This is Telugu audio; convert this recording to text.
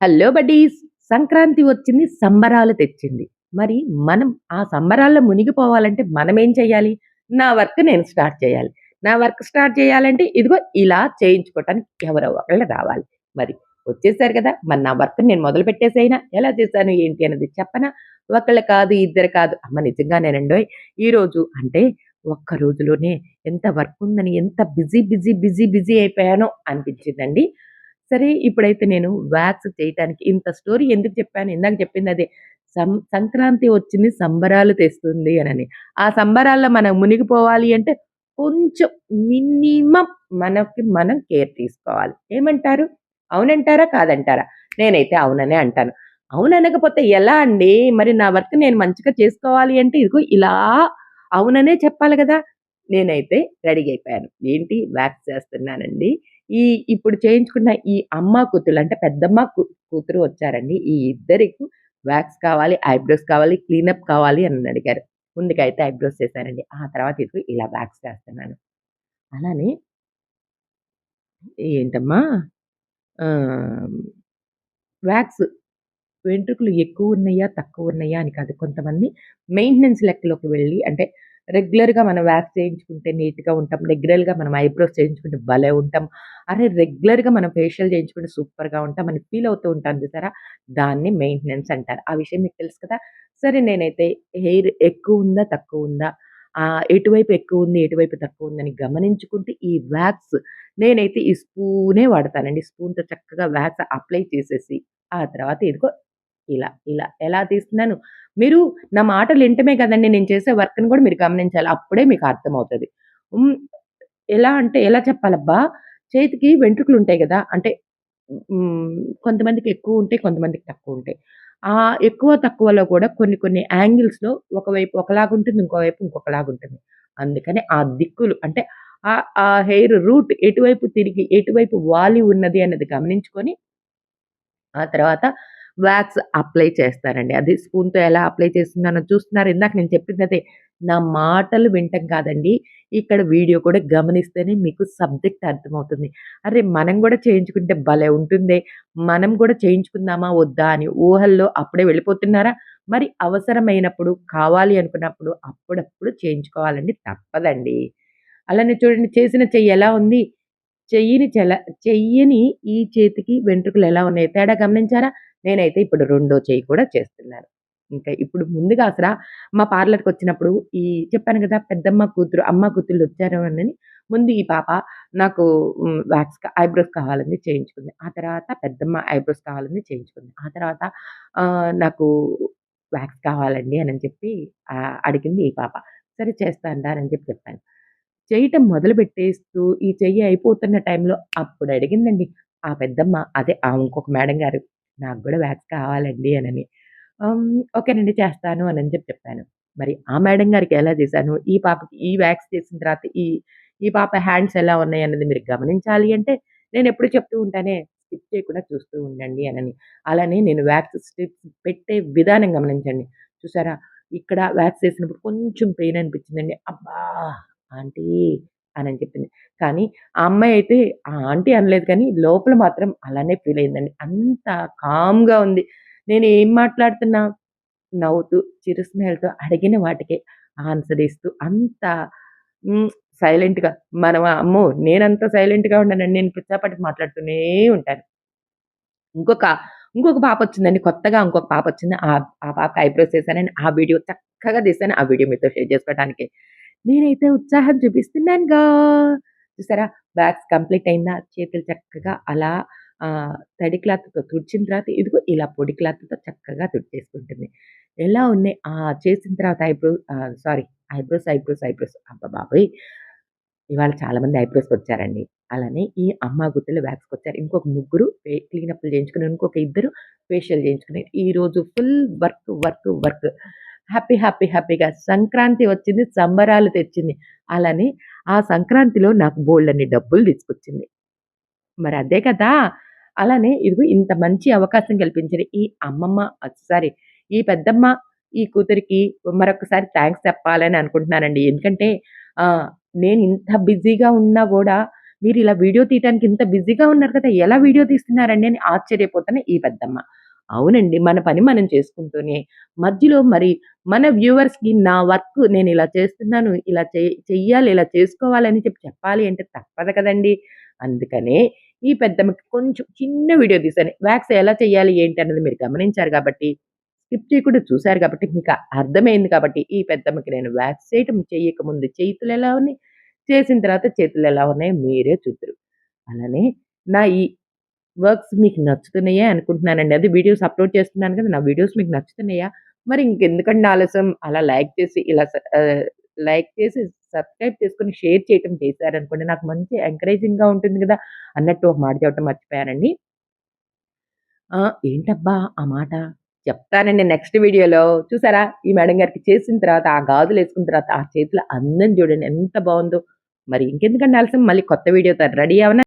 హలో బడ్డీస్ సంక్రాంతి వచ్చింది సంబరాలు తెచ్చింది. మరి మనం ఆ సంబరాల్లో మునిగిపోవాలంటే మనం ఏం చేయాలి నా వర్క్ నేను స్టార్ట్ చేయాలి. నా వర్క్ స్టార్ట్ చేయాలంటే ఇదిగో ఇలా చేయించుకోవటానికి ఎవరో ఒకళ్ళు రావాలి. మరి వచ్చేసారు కదా మరి నా వర్క్ నేను మొదలు పెట్టేసైనా ఎలా చేశాను ఏంటి అనేది చెప్పనా? ఒకళ్ళు కాదు ఇద్దరు కాదు. అమ్మ నిజంగానేనండోయ్ ఈరోజు అంటే ఒక్క రోజులోనే ఎంత వర్క్ ఉందని ఎంత బిజీ బిజీ బిజీ బిజీ అయిపోయానో అనిపించిందండి. సరే ఇప్పుడైతే నేను వ్యాక్స్ చేయటానికి ఇంత స్టోరీ ఎందుకు చెప్పాను? ఇందాక చెప్పింది అదే. సం సంక్రాంతి వచ్చింది సంబరాలు తెస్తుంది అనని. ఆ సంబరాల్లో మనం మునిగిపోవాలి అంటే కొంచెం మినిమం మనకి మనం కేర్ తీసుకోవాలి. ఏమంటారు? అవునంటారా? కాదంటారా? నేనైతే అవుననే అంటాను. అవుననకపోతే ఎలా అండి? మరి నా వర్క్ నేను మంచిగా చేసుకోవాలి అంటే ఇదిగో ఇలా అవుననే చెప్పాలి కదా. నేనైతే రెడీ అయిపోయాను. ఏంటి? వ్యాక్స్ చేస్తున్నానండి. ఈ ఇప్పుడు చేయించుకున్న ఈ అమ్మ కూతురు అంటే పెద్దమ్మ కూతురు వచ్చారండి. ఈ ఇద్దరికి వ్యాక్స్ కావాలి ఐబ్రోస్ కావాలి క్లీనప్ కావాలి అని అడిగారు. ముందుకైతే ఐబ్రోస్ చేశానండి ఆ తర్వాత ఇప్పుడు ఇలా వ్యాక్స్ చేస్తున్నాను. అలానే ఏంటమ్మా? వ్యాక్స్ వెంట్రుకలు ఎక్కువ ఉన్నాయా తక్కువ ఉన్నాయా అని కాదు. కొంతమంది మెయింటెనెన్స్ లెక్కలోకి వెళ్ళి అంటే రెగ్యులర్‌గా మనం వ్యాక్స్ చేయించుకుంటే నీట్‌గా ఉంటాం. రెగ్యులర్‌గా మనం ఐబ్రోస్ చేయించుకుంటే భలే ఉంటాం. అరే! రెగ్యులర్‌గా మనం ఫేషియల్ చేయించుకుంటే సూపర్‌గా ఉంటాం అని ఫీల్ అవుతూ ఉంటాం చూసారా? దాన్ని మెయింటెనెన్స్ అంటారు. ఆ విషయం మీకు తెలుసు కదా! సరే నేనైతే హెయిర్ ఎక్కువ ఉందా? తక్కువ ఉందా? ఎటువైపు ఎక్కువ ఉంది? ఎటువైపు తక్కువ ఉందని గమనించుకుంటే ఈ వ్యాక్స్ నేనైతే ఈ స్పూనే వాడతానండి. స్పూన్‌తో చక్కగా వ్యాక్స్ అప్లై చేసేసి ఆ తర్వాత ఇదిగో ఇలా, ఇలా ఎలా తీస్తున్నాను మీరు నా మాటలు వింటమే కదండి నేను చేసే వర్క్‌ని కూడా మీరు గమనించాలి. అప్పుడే మీకు అర్థమవుతుంది ఎలా అంటే ఎలా చెప్పాలబ్బా! చేతికి వెంట్రుకలు ఉంటాయి కదా అంటే కొంతమందికి ఎక్కువ ఉంటాయి. కొంతమందికి తక్కువ ఉంటాయి. ఆ ఎక్కువ తక్కువలో కూడా కొన్ని కొన్ని యాంగిల్స్‌లో ఒకవైపు ఒకలాగా ఉంటుంది ఇంకోవైపు ఇంకొకలాగుంటుంది. అందుకని ఆ దిక్కులు అంటే ఆ ఆ హెయిర్ రూట్ ఎటువైపు తిరిగి, ఎటువైపు వాలి ఉన్నది అన్నది గమనించుకొని ఆ తర్వాత వ్యాక్స్ అప్లై చేస్తారండి అది స్పూన్‌తో ఎలా అప్లై చేస్తున్నానో చూస్తున్నారు. ఇందాక నేను చెప్పింది అదే నా మాటలు వింటం కాదండి. ఇక్కడ వీడియో కూడా గమనిస్తేనే మీకు సబ్జెక్ట్ అర్థమవుతుంది. అరే! మనం కూడా చేయించుకుంటే భలే ఉంటుందే! మనం కూడా చేయించుకుందామా? వద్దా? అని ఊహల్లో అప్పుడే వెళ్ళిపోతున్నారా? మరి అవసరమైనప్పుడు, కావాలి అనుకున్నప్పుడు అప్పుడప్పుడు చేయించుకోవాలండి. తప్పదండి. అలానే చూడండి చేసిన చెయ్యి ఎలా ఉంది? చెయ్యిని చెల చెయ్యని ఈ చేతికి వెంట్రుకలు ఎలా ఉన్నాయి? తేడా గమనించారా? నేనైతే ఇప్పుడు రెండో చెయ్యి కూడా చేస్తున్నాను. ఇంకా ఇప్పుడు ముందుగా అసలు మా పార్లర్కి వచ్చినప్పుడు ఈ చెప్పాను కదా పెద్దమ్మ కూతురు, అమ్మ కూతుర్లు వచ్చారు అని ముందు ఈ పాప నాకు వ్యాక్స్ ఐబ్రోస్ కావాలని చేయించుకుంది. ఆ తర్వాత పెద్దమ్మ ఐబ్రోస్ కావాలని చేయించుకుంది. ఆ తర్వాత నాకు వ్యాక్స్ కావాలండి అని చెప్పి అడిగింది ఈ పాప. సరే చేస్తాను అని చెప్పి చెప్పాను. చేయటం మొదలుపెట్టేస్తూ ఈ చెయ్యి అయిపోతున్న టైంలో అప్పుడు అడిగిందండి ఆ పెద్దమ్మ అదే ఆ ఇంకొక మేడం గారు. నాకు కూడా వ్యాక్స్ కావాలండి అనని. ఓకేనండి చేస్తాను అని చెప్పి చెప్పాను. మరి ఆ మేడం గారికి ఎలా చేశాను, ఈ పాపకి ఈ వ్యాక్స్ చేసిన తర్వాత ఈ ఈ పాప హ్యాండ్స్ ఎలా ఉన్నాయి అన్నది మీరు గమనించాలి అంటే నేను ఎప్పుడు చెప్తూ ఉంటానే స్టిప్ చేయకుండా చూస్తూ ఉండండి అనని. అలానే నేను వ్యాక్స్ స్టిప్స్ పెట్టే విధానం గమనించండి. చూసారా? ఇక్కడ వ్యాక్స్ చేసినప్పుడు కొంచెం పెయిన్ అనిపించిందండి. అబ్బా! ఆంటీ అని చెప్పింది. కానీ ఆ అమ్మాయి అయితే ఆ ఆంటీ అనలేదు కానీ లోపల మాత్రం అలానే ఫీల్ అయిందండి. అంత కామ్‌గా ఉంది. నేను ఏం మాట్లాడుతున్నా నవ్వుతూ, చిరుస్మేల్తో అడిగిన వాటికే ఆన్సర్ ఇస్తూ అంత సైలెంట్‌గా మనం అమ్మో! నేనంత సైలెంట్‌గా ఉన్నానండి నేను పిచ్చాపాటి మాట్లాడుతూనే ఉంటాను. ఇంకొక ఇంకొక పాప వచ్చిందండి కొత్తగా ఇంకొక పాపొచ్చింది. ఆ ఆ పాపకి ఐబ్రోస్ చేశానని ఆ వీడియో చక్కగా తీశాను. ఆ వీడియో మీతో షేర్ చేసుకోవడానికి. నేనైతే ఉత్సాహం చూపిస్తున్నానుగా. చూసారా? వ్యాక్స్ కంప్లీట్ అయిందా? చేతులు చక్కగా అలా తడి క్లాత్‌తో తుడిచిన తర్వాత ఇదిగో ఇలా పొడి క్లాత్‌తో చక్కగా తుడిచేసుకుంటుంది. ఎలా ఉన్నాయి? ఆ చేసిన తర్వాత eyebrow sorry eyebrows, eyebrows, eyebrows అబ్బబాబోయ్! ఇవాళ చాలామంది ఐబ్రోస్‌కొచ్చారండి. అలానే ఈ అమ్మ గుత్తులు వ్యాక్స్‌కొచ్చారు. ఇంకొక ముగ్గురు క్లీనప్‌లు చేయించుకున్నారు. ఇంకొక ఇద్దరు ఫేషియల్ చేయించుకున్నారు. ఈరోజు full work, work, work. Happy, happy, హ్యాపీగా సంక్రాంతి వచ్చింది. సంబరాలు తెచ్చింది. అలానే ఆ సంక్రాంతిలో నాకు బోలెడన్ని డబ్బులు తీసుకొచ్చింది. మరి అదే కదా! అలానే ఇదిగో ఇంత మంచి అవకాశం కల్పించిన ఈ అమ్మమ్మ సారీ ఈ పెద్దమ్మ, ఈ కూతురికి మరొకసారి థ్యాంక్స్ చెప్పాలని అనుకుంటున్నానండి. ఎందుకంటే నేను ఇంత బిజీగా ఉన్నా కూడా మీరు ఇలా వీడియో తీయడానికి ఇంత బిజీగా ఉన్నారు కదా! ఎలా వీడియో తీస్తున్నారండి అని ఆశ్చర్యపోతున్న ఈ పెద్దమ్మ. అవునండి. మన పని మనం చేసుకుంటూనే మధ్యలో మరి మన వ్యూవర్స్‌కి నా వర్క్ నేను ఇలా చేస్తున్నాను. ఇలా చెయ్యాలి, ఇలా చేసుకోవాలని చెప్పి చెప్పాలి అంటే తప్పదు కదండీ! అందుకనే ఈ పెద్దమ్మకి కొంచెం చిన్న వీడియో తీశాను. వ్యాక్స్ ఎలా చేయాలి ఏంటి అన్నది మీరు గమనించారు కాబట్టి, స్కిప్ చేయకుండా చూశారు కాబట్టి, మీకు అర్థమైంది కాబట్టి, ఈ పెద్దమ్మకి నేను వ్యాక్స్ చేయటం చేయకముందు ఎలా ఉన్నాయి, చేసిన తర్వాత చేతులు ఎలా ఉన్నాయో మీరే చూద్దురు. అలానే నా ఈ వర్క్స్ మీకు నచ్చుతున్నాయా అనుకుంటున్నానండి. అదే వీడియోస్ అప్‌లోడ్ చేస్తున్నాను కదా! నా వీడియోస్ మీకు నచ్చుతున్నాయా? మరి ఇంకెందుకండి ఆలస్యం అలా లైక్ చేసి ఇలా లైక్ చేసి సబ్స్క్రైబ్ చేసుకొని షేర్ చేయటం చేశారనుకోండి నాకు మంచి ఎంకరేజింగ్‌గా ఉంటుంది కదా అన్నట్టు ఒక మాట చెప్పడం మర్చిపోయానండి. ఏంటబ్బా! ఆ మాట? చెప్తానండి నెక్స్ట్ వీడియోలో. చూసారా? ఈ మేడం గారికి చేసిన తర్వాత, ఆ గాజులేసుకున్న తర్వాత, ఆ చేతుల అందం చూడండి ఎంత బాగుందో మరి ఇంకెందుకండి ఆలస్యం మళ్ళీ కొత్త వీడియోతో రెడీ అవనా